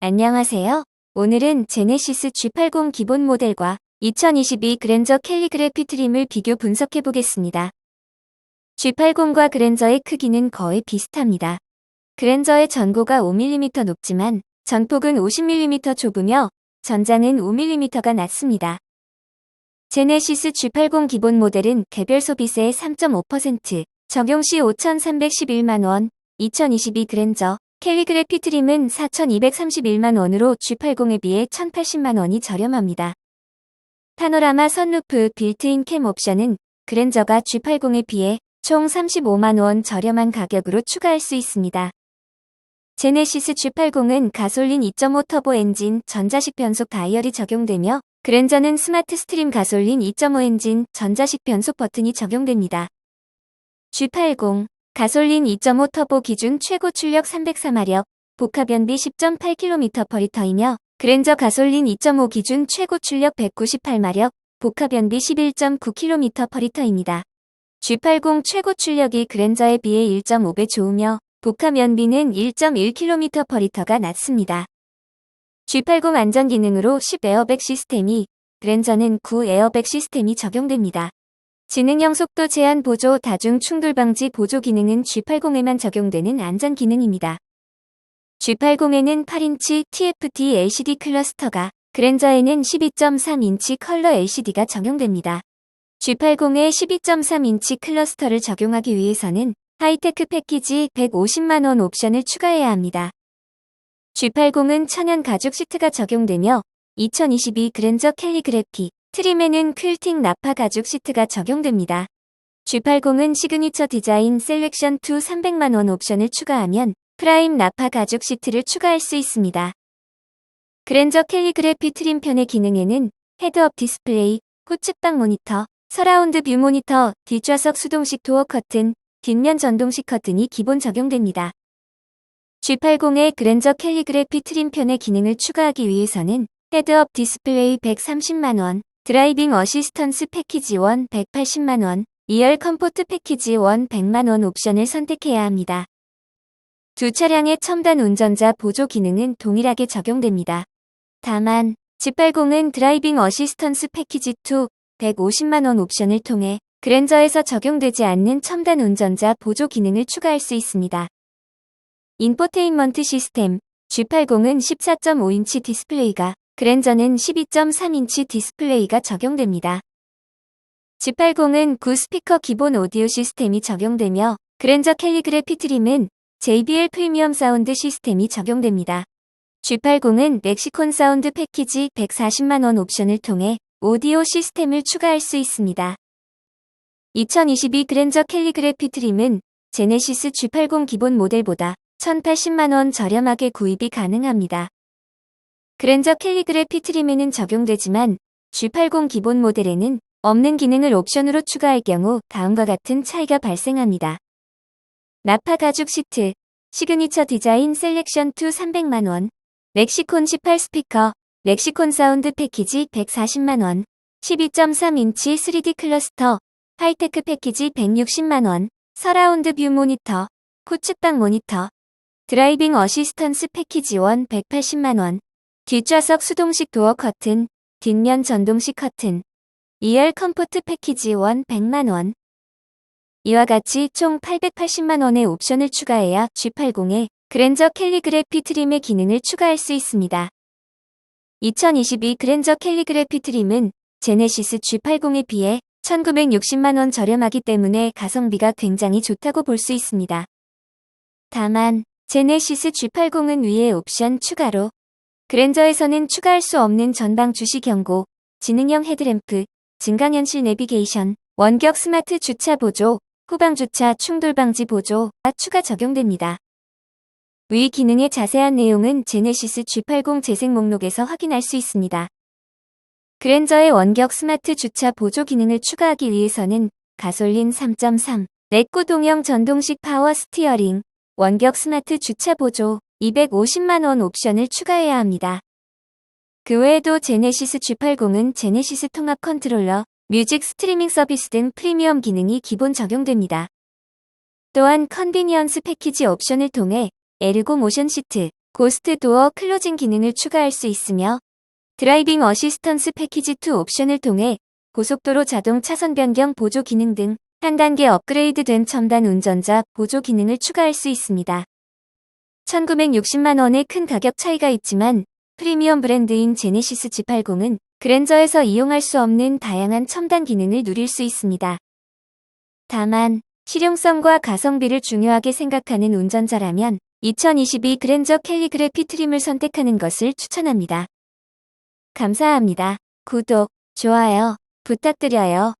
안녕하세요. 오늘은 제네시스 G80 기본 모델과 2022 그랜저 캘리그래피 트림을 비교 분석해 보겠습니다. G80과 그랜저의 크기는 거의 비슷합니다. 그랜저의 전고가 5mm 높지만 전폭은 50mm 좁으며 전장은 5mm가 낮습니다. 제네시스 G80 기본 모델은 개별 소비세 3.5%, 적용 시 5,311만원, 2022 그랜저, 캘리그래피 트림은 4,231만 원으로 G80에 비해 1,080만 원이 저렴합니다. 파노라마 선루프 빌트인 캠 옵션은 그랜저가 G80에 비해 총 35만 원 저렴한 가격으로 추가할 수 있습니다. 제네시스 G80은 가솔린 2.5 터보 엔진 전자식 변속 다이얼이 적용되며 그랜저는 스마트 스트림 가솔린 2.5 엔진 전자식 변속 버튼이 적용됩니다. G80 가솔린 2.5 터보 기준 최고 출력 304마력, 복합연비 10.8km/L이며 그랜저 가솔린 2.5 기준 최고 출력 198마력, 복합연비 11.9km/L입니다. G80 최고 출력이 그랜저에 비해 1.5배 좋으며 복합연비는 1.1km/L가 낮습니다. G80 안전 기능으로 10 에어백 시스템이, 그랜저는 9 에어백 시스템이 적용됩니다. 지능형 속도 제한 보조 다중 충돌 방지 보조 기능은 G80에만 적용되는 안전 기능입니다. G80에는 8인치 TFT LCD 클러스터가, 그랜저에는 12.3인치 컬러 LCD가 적용됩니다. G80에 12.3인치 클러스터를 적용하기 위해서는 하이테크 패키지 150만원 옵션을 추가해야 합니다. G80은 천연 가죽 시트가 적용되며 2022 그랜저 캘리그래피 트림에는 퀼팅 나파 가죽 시트가 적용됩니다. G80은 시그니처 디자인 셀렉션 2 300만원 옵션을 추가하면 프라임 나파 가죽 시트를 추가할 수 있습니다. 그랜저 캘리그래피 트림 편의 기능에는 헤드업 디스플레이, 후측방 모니터, 서라운드 뷰 모니터, 뒷좌석 수동식 도어 커튼, 뒷면 전동식 커튼이 기본 적용됩니다. G80의 그랜저 캘리그래피 트림 편의 기능을 추가하기 위해서는 헤드업 디스플레이 130만원, 드라이빙 어시스턴스 패키지 1 180만원, 2열 컴포트 패키지 1 100만원 옵션을 선택해야 합니다. 두 차량의 첨단 운전자 보조 기능은 동일하게 적용됩니다. 다만, G80은 드라이빙 어시스턴스 패키지 2 150만원 옵션을 통해 그랜저에서 적용되지 않는 첨단 운전자 보조 기능을 추가할 수 있습니다. 인포테인먼트 시스템 G80은 14.5인치 디스플레이가 그랜저는 12.3인치 디스플레이가 적용됩니다. G80은 9스피커 기본 오디오 시스템이 적용되며 그랜저 캘리그래피 트림은 JBL 프리미엄 사운드 시스템이 적용됩니다. G80은 렉시콘 사운드 패키지 140만원 옵션을 통해 오디오 시스템을 추가할 수 있습니다. 2022 그랜저 캘리그래피 트림은 제네시스 G80 기본 모델보다 1,080만원 저렴하게 구입이 가능합니다. 그랜저 캘리그래피 트림에는 적용되지만 G80 기본 모델에는 없는 기능을 옵션으로 추가할 경우 다음과 같은 차이가 발생합니다. 나파 가죽 시트, 시그니처 디자인 셀렉션 2 300만원, 렉시콘 18 스피커, 렉시콘 사운드 패키지 140만원, 12.3인치 3D 클러스터, 하이테크 패키지 160만원, 서라운드 뷰 모니터, 후측방 모니터, 드라이빙 어시스턴스 패키지 1 180만원, 뒷좌석 수동식 도어 커튼, 뒷면 전동식 커튼, 2열 컴포트 패키지 1 100만원. 이와 같이 총 880만원의 옵션을 추가해야 G80에 그랜저 캘리그래피 트림의 기능을 추가할 수 있습니다. 2022 그랜저 캘리그래피 트림은 제네시스 G80에 비해 1960만원 저렴하기 때문에 가성비가 굉장히 좋다고 볼 수 있습니다. 다만, 제네시스 G80은 위의 옵션 추가로 그랜저에서는 추가할 수 없는 전방 주시 경고, 지능형 헤드램프, 증강현실 내비게이션, 원격 스마트 주차 보조, 후방 주차 충돌 방지 보조가 추가 적용됩니다. 위 기능의 자세한 내용은 제네시스 G80 재생 목록에서 확인할 수 있습니다. 그랜저의 원격 스마트 주차 보조 기능을 추가하기 위해서는 가솔린 3.3, 렉구 동형 전동식 파워 스티어링, 원격 스마트 주차 보조, 250만원 옵션을 추가해야 합니다. 그 외에도 제네시스 G80은 제네시스 통합 컨트롤러, 뮤직 스트리밍 서비스 등 프리미엄 기능이 기본 적용됩니다. 또한 컨비니언스 패키지 옵션을 통해 에르고 모션 시트, 고스트 도어 클로징 기능을 추가할 수 있으며 드라이빙 어시스턴스 패키지 2 옵션을 통해 고속도로 자동 차선 변경 보조 기능 등 한 단계 업그레이드 된 첨단 운전자 보조 기능을 추가할 수 있습니다. 1960만 원의 큰 가격 차이가 있지만 프리미엄 브랜드인 제네시스 G80은 그랜저에서 이용할 수 없는 다양한 첨단 기능을 누릴 수 있습니다. 다만 실용성과 가성비를 중요하게 생각하는 운전자라면 2022 그랜저 캘리그래피 트림을 선택하는 것을 추천합니다. 감사합니다. 구독, 좋아요 부탁드려요.